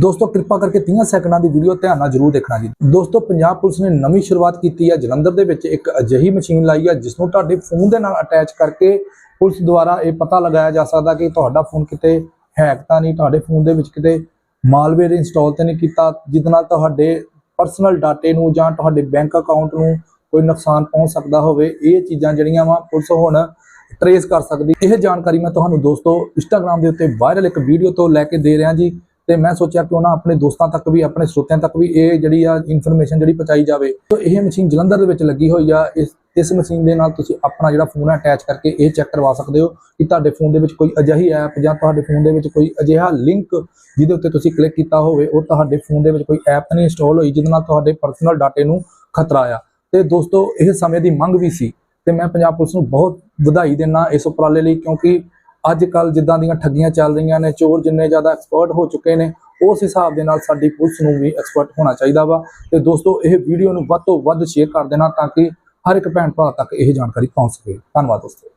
ਦੋਸਤੋ, ਕਿਰਪਾ ਕਰਕੇ 30 ਸੈਕਿੰਡਾਂ ਦੀ ਵੀਡੀਓ ਧਿਆਨ ਨਾਲ ਜਰੂਰ ਦੇਖਣਾ ਜੀ। ਦੋਸਤੋ, ਪੰਜਾਬ ਪੁਲਿਸ ਨੇ ਨਵੀਂ ਸ਼ੁਰੂਆਤ ਕੀਤੀ ਹੈ ਜਲੰਧਰ ਦੇ ਵਿੱਚ ਇੱਕ ਅਜਿਹੀ ਮਸ਼ੀਨ ਲਾਈ ਹੈ ਜਿਸ ਨੂੰ ਤੁਹਾਡੇ ਫੋਨ ਦੇ ਨਾਲ ਅਟੈਚ ਕਰਕੇ ਪੁਲਿਸ ਦੁਆਰਾ ਇਹ ਪਤਾ ਲਗਾਇਆ ਜਾ ਸਕਦਾ ਕਿ ਤੁਹਾਡਾ ਫੋਨ ਕਿਤੇ ਹੈਕ ਤਾਂ ਨਹੀਂ, ਤੁਹਾਡੇ ਫੋਨ ਦੇ ਵਿੱਚ ਕਿਤੇ ਮਾਲਵੇਅਰ ਇੰਸਟਾਲ ਤਾਂ ਨਹੀਂ ਕੀਤਾ ਜਿਹਦੇ ਨਾਲ ਤੁਹਾਡੇ ਪਰਸਨਲ ਡਾਟੇ ਨੂੰ ਜਾਂ ਤੁਹਾਡੇ ਬੈਂਕ ਅਕਾਊਂਟ ਨੂੰ ਕੋਈ ਨੁਕਸਾਨ ਪਹੁੰਚ ਸਕਦਾ ਹੋਵੇ। ਇਹ ਚੀਜ਼ਾਂ ਜਿਹੜੀਆਂ ਵਾ, ਪੁਲਿਸ ਹੁਣ ਟਰੇਸ ਕਰ ਸਕਦੀ। ਇਹ ਜਾਣਕਾਰੀ ਮੈਂ ਤੁਹਾਨੂੰ ਦੋਸਤੋ ਇੰਸਟਾਗ੍ਰam ਦੇ ਉੱਤੇ ਵਾਇਰਲ ਇੱਕ ਵੀਡੀਓ ਤੋਂ ਲੈ ਕੇ ਦੇ ਰਿਹਾ ਜੀ। ਤੇ ਮੈਂ ਸੋਚਿਆ ਕਿ ਉਹਨਾਂ ਆਪਣੇ ਦੋਸਤਾਂ ਤੱਕ ਵੀ, ਆਪਣੇ ਸਰੋਤਿਆਂ ਤੱਕ ਵੀ ਇਹ ਜਿਹੜੀ ਆ ਇਨਫੋਰਮੇਸ਼ਨ ਜਿਹੜੀ ਪਹੁੰਚਾਈ ਜਾਵੇ। ਤਾਂ ਇਹ ਮਸ਼ੀਨ ਜਲੰਧਰ ਦੇ ਵਿੱਚ ਲੱਗੀ ਹੋਈ ਆ। ਇਸ ਇਸ ਮਸ਼ੀਨ ਦੇ ਨਾਲ ਤੁਸੀਂ ਆਪਣਾ ਜਿਹੜਾ ਫੋਨ ਹੈ ਅਟੈਚ ਕਰਕੇ ਇਹ ਚੈੱਕ ਕਰਵਾ ਸਕਦੇ ਹੋ ਕਿ ਤੁਹਾਡੇ ਫੋਨ ਦੇ ਵਿੱਚ ਕੋਈ ਅਜਿਹੀ ਐਪ ਜਾਂ ਤੁਹਾਡੇ ਫੋਨ ਦੇ ਵਿੱਚ ਕੋਈ ਅਜਿਹਾ ਲਿੰਕ ਜਿਹਦੇ ਉੱਤੇ ਤੁਸੀਂ ਕਲਿੱਕ ਕੀਤਾ ਹੋਵੇ, ਉਹ ਤੁਹਾਡੇ ਫੋਨ ਦੇ ਵਿੱਚ ਕੋਈ ਐਪ ਨਹੀਂ ਇੰਸਟਾਲ ਹੋਈ ਜਿਹਦੇ ਨਾਲ ਤੁਹਾਡੇ ਪਰਸਨਲ ਡਾਟੇ ਨੂੰ ਖਤਰਾ ਆ। ਤੇ ਦੋਸਤੋ, ਇਹ ਸਮੇਂ ਦੀ ਮੰਗ ਵੀ ਸੀ। ਤੇ ਮੈਂ ਪੰਜਾਬ ਪੁਲਿਸ ਨੂੰ ਬਹੁਤ ਵਧਾਈ ਦਿੰਦਾ ਇਸ ਉਪਰਾਲੇ ਲਈ ਕਿਉਂਕਿ ਅੱਜ ਕੱਲ ਜਿੱਦਾਂ ਦੀਆਂ ਠੱਗੀਆਂ ਚੱਲ ਰਹੀਆਂ ਨੇ, ਚੋਰ ਜਿੰਨੇ ਜ਼ਿਆਦਾ ਐਕਸਪਰਟ ਹੋ ਚੁੱਕੇ ਨੇ, ਉਸ ਹਿਸਾਬ ਦੇ ਨਾਲ ਸਾਡੀ ਪੁਲਿਸ ਨੂੰ ਵੀ ਐਕਸਪਰਟ ਹੋਣਾ ਚਾਹੀਦਾ ਵਾ। ਤੇ ਦੋਸਤੋ, ਇਹ ਵੀਡੀਓ ਨੂੰ ਵੱਧ ਤੋਂ ਵੱਧ ਸ਼ੇਅਰ ਕਰ ਦੇਣਾ ਤਾਂ ਕਿ ਹਰ ਇੱਕ ਭੈਣ ਭਰਾ ਤੱਕ ਇਹ ਜਾਣਕਾਰੀ ਪਹੁੰਚ ਸਕੇ। ਧੰਨਵਾਦ ਦੋਸਤੋ।